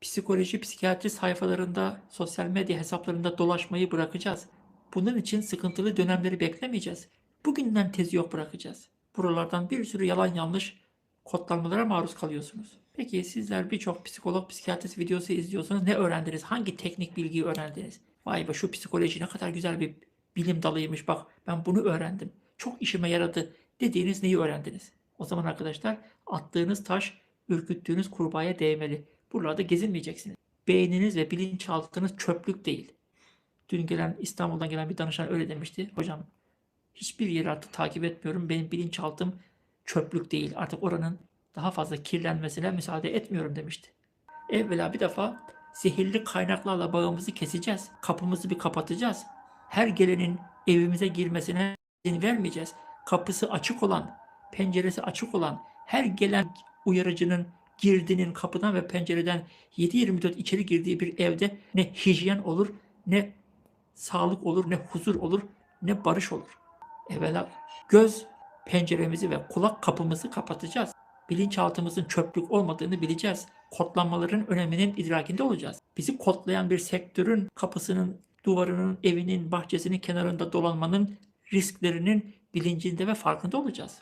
Psikoloji, psikiyatri sayfalarında, sosyal medya hesaplarında dolaşmayı bırakacağız. Bunun için sıkıntılı dönemleri beklemeyeceğiz. Bugünden tezi yok bırakacağız. Buralardan bir sürü yalan yanlış kodlanmalara maruz kalıyorsunuz. Peki sizler birçok psikolog, psikiyatrist videosu izliyorsanız ne öğrendiniz? Hangi teknik bilgiyi öğrendiniz? Vay be şu psikoloji ne kadar güzel bir bilim dalıymış bak ben bunu öğrendim. Çok işime yaradı dediğiniz neyi öğrendiniz? O zaman arkadaşlar attığınız taş ürküttüğünüz kurbağaya değmeli. Buralarda gezinmeyeceksiniz. Beyniniz ve bilinçaltınız çöplük değil. Dün gelen İstanbul'dan gelen bir danışan öyle demişti. Hocam hiçbir yeri artık takip etmiyorum. Benim bilinçaltım çöplük değil. Artık oranın daha fazla kirlenmesine müsaade etmiyorum demişti. Evvela bir defa zehirli kaynaklarla bağımızı keseceğiz. Kapımızı bir kapatacağız. Her gelenin evimize girmesine izin vermeyeceğiz. Kapısı açık olan, penceresi açık olan, her gelen uyarıcının girdinin kapıdan ve pencereden 7-24 içeri girdiği bir evde ne hijyen olur, ne sağlık olur, ne huzur olur, ne barış olur. Evvela göz penceremizi ve kulak kapımızı kapatacağız. Bilinçaltımızın çöplük olmadığını bileceğiz. Kodlanmaların öneminin idrakinde olacağız. Bizi kodlayan bir sektörün kapısının, duvarının, evinin, bahçesinin kenarında dolanmanın risklerinin bilincinde ve farkında olacağız.